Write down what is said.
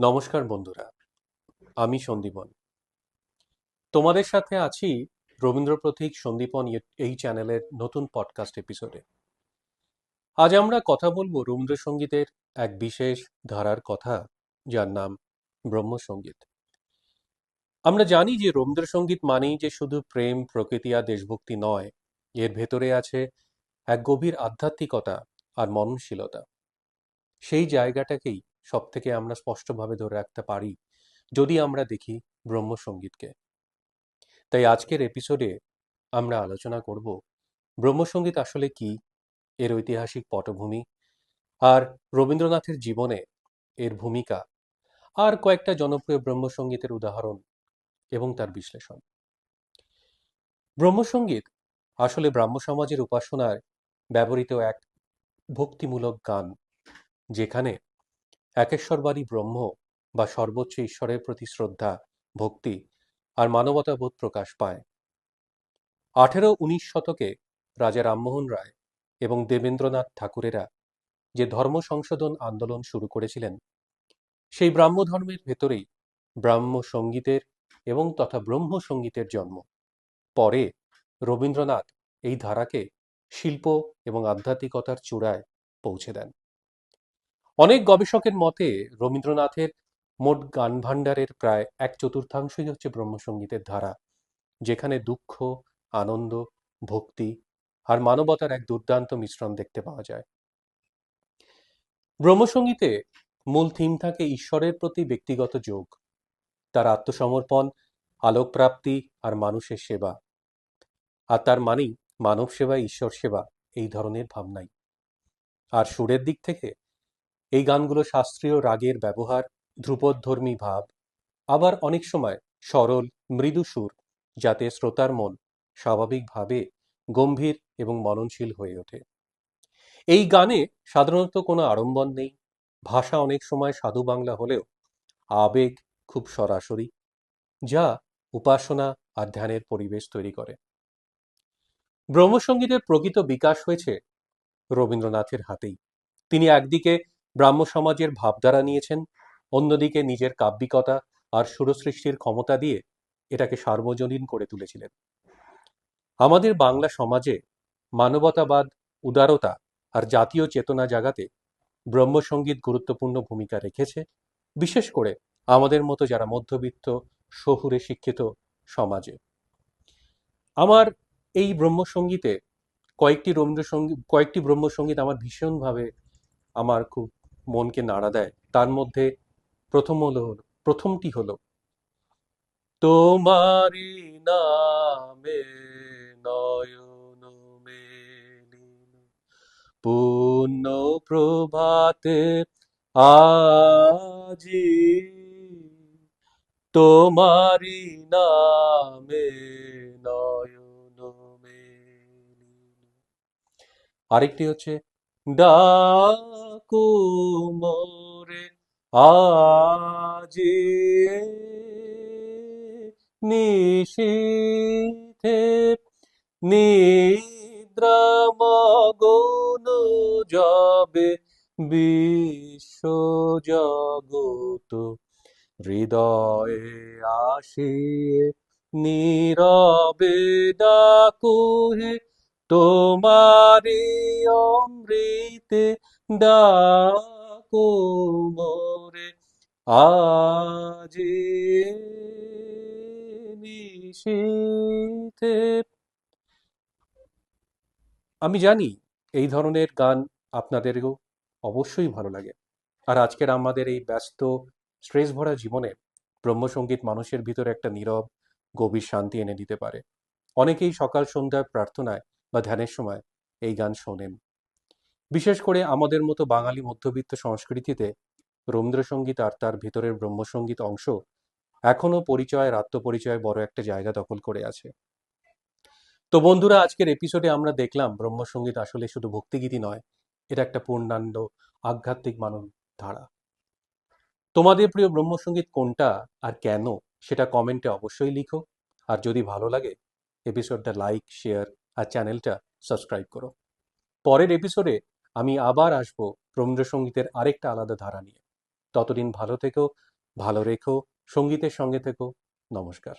নমস্কার বন্ধুরা, আমি সন্দীপন তোমাদের সাথে আছি রবীন্দ্র প্রতীক সন্দীপন ইয়ে- এই চ্যানেলের নতুন পডকাস্ট এপিসোডে আজ আমরা কথা বলব রবীন্দ্রসঙ্গীতের এক বিশেষ ধারার কথা, যার নাম ব্রহ্মসঙ্গীত। আমরা জানি যে রবীন্দ্রসঙ্গীত মানেই যে শুধু প্রেম, প্রকৃতি আর দেশভক্তি নয়, এর ভেতরে আছে এক গভীর আধ্যাত্মিকতা আর মননশীলতা। সেই জায়গাটাকেই সব থেকে আমরা স্পষ্টভাবে ধরে রাখতে পারি, যদি আমরা দেখি ব্রহ্মসঙ্গীতকে তাই আজকের এপিসোডে আমরা আলোচনা করব ব্রহ্মসঙ্গীত আসলে কি? এর ঐতিহাসিক পটভূমি আর রবীন্দ্রনাথের জীবনে এর ভূমিকা আর কয়েকটা জনপ্রিয় ব্রহ্মসঙ্গীতের উদাহরণ এবং তার বিশ্লেষণ। ব্রহ্মসঙ্গীত আসলে ব্রাহ্ম সমাজের উপাসনায় ব্যবহৃত এক ভক্তিমূলক গান, যেখানে একেশ্বরবাদী ব্রহ্ম বা সর্বোচ্চ ঈশ্বরের প্রতি শ্রদ্ধা, ভক্তি আর মানবতাবোধ প্রকাশ পায়। আঠেরো উনিশ শতকে রাজা রামমোহন রায় এবং দেবেন্দ্রনাথ ঠাকুরেরা যে ধর্ম সংশোধন আন্দোলন শুরু করেছিলেন, সেই ব্রাহ্ম ধর্মের ভেতরেই ব্রাহ্ম সঙ্গীতের এবং তথা ব্রহ্ম সঙ্গীতের জন্ম। পরে রবীন্দ্রনাথ এই ধারাকে শিল্প এবং আধ্যাত্মিকতার চূড়ায় পৌঁছে দেন। অনেক গবেষকের মতে, রবীন্দ্রনাথের মোট গান ভাণ্ডারের প্রায় এক চতুর্থাংশই হচ্ছে ব্রহ্মসঙ্গীতের ধারা, যেখানে দুঃখ, আনন্দ, ভক্তি আর মানবতার এক দুর্দান্ত মিশ্রণ দেখতে পাওয়া যায়। ব্রহ্মসঙ্গীতে মূল থিম থাকে ঈশ্বরের প্রতি ব্যক্তিগত যোগ, তার আত্মসমর্পণ, আলোকপ্রাপ্তি আর মানুষের সেবা। আর তার মানেই মানব সেবা ঈশ্বর সেবা এই ধরনের ভাবনাই। আর সুরের দিক থেকে এই গানগুলো শাস্ত্রীয় রাগের ব্যবহার, ধ্রুপদধর্মী ভাব, আবার অনেক সময় সরল, মৃদু সুর, যাতে শ্রোতার মন স্বাভাবিকভাবে গম্ভীর এবং মননশীল হয়ে ওঠে। এই গানে সাধারণত কোনো আড়ম্বর নেই, ভাষা অনেক সময় সাধু বাংলা হলেও আবেগ খুব সরাসরি, যা উপাসনা আর ধ্যানের পরিবেশ তৈরি করে। ব্রহ্মসঙ্গীতের প্রকৃত বিকাশ হয়েছে রবীন্দ্রনাথের হাতেই। তিনি একদিকে ব্রাহ্ম সমাজের ভাবধারা নিয়েছেন, অন্যদিকে নিজের কাব্যিকতা আর সুরসৃষ্টির ক্ষমতা দিয়ে এটাকে সার্বজনীন করে তুলেছিলেন। আমাদের বাংলা সমাজে মানবতাবাদ, উদারতা আর জাতীয় চেতনা জাগাতে ব্রহ্মসঙ্গীত গুরুত্বপূর্ণ ভূমিকা রেখেছে, বিশেষ করে আমাদের মতো যারা মধ্যবিত্ত, শহুরে শিক্ষিত সমাজে। আমার এই ব্রহ্মসঙ্গীতে কয়েকটি রবীন্দ্রসঙ্গীত কয়েকটি ব্রহ্মসঙ্গীত আমার ভীষণভাবে, আমার খুব মনকে নাড়া দেয়, তার মধ্যে প্রথম হলো, প্রথমটি হলো, তোমারি নামে নয়ন মেলিন পুণ্য প্রভাতে আজি তোমারি নামে নয়ন মেলিন আরেকটি হচ্ছে, ডাকু মোরে আজি নিশীথে নিদ্রামগন যাবে বিশ্ব জগত। হৃদয়ে আসিয়ে নীরবে ডাকুহে তোমারি অমৃতে ডাকো মোরে। আমি জানি এই ধরনের গান আপনাদেরও অবশ্যই ভালো লাগে। আর আজকের আমাদের এই ব্যস্ত স্ট্রেস ভরা জীবনে ব্রহ্মসঙ্গীত মানুষের ভিতরে একটা নীরব, গভীর শান্তি এনে দিতে পারে। অনেকেই সকাল সন্ধ্যার প্রার্থনায় বা ধ্যানের সময় এই গান শোনেন। বিশেষ করে আমাদের মতো বাঙালি মধ্যবিত্ত সংস্কৃতিতে রবীন্দ্রসঙ্গীত আর তার ভিতরের ব্রহ্মসঙ্গীত অংশ এখনও পরিচয়ের আত্মপরিচয়ে বড় একটা জায়গা দখল করে আছে। তো বন্ধুরা, আজকের এপিসোডে আমরা দেখলাম ব্রহ্মসঙ্গীত আসলে শুধু ভক্তিগীতি নয় এটা একটা পূর্ণাঙ্গ আধ্যাত্মিক মানব ধারা তোমাদের প্রিয় ব্রহ্মসঙ্গীত কোনটা আর কেন সেটা কমেন্টে অবশ্যই লিখো। আর যদি ভালো লাগে এপিসোডটা লাইক শেয়ার আর চ্যানেলটা সাবস্ক্রাইব করো। পরের এপিসোডে আমি আবার আসব রবীন্দ্রসঙ্গীতের আরেকটা আলাদা ধারা নিয়ে। ততদিন ভালো থেকো, ভালো রেখো, সঙ্গীতের সঙ্গে থেকো। নমস্কার।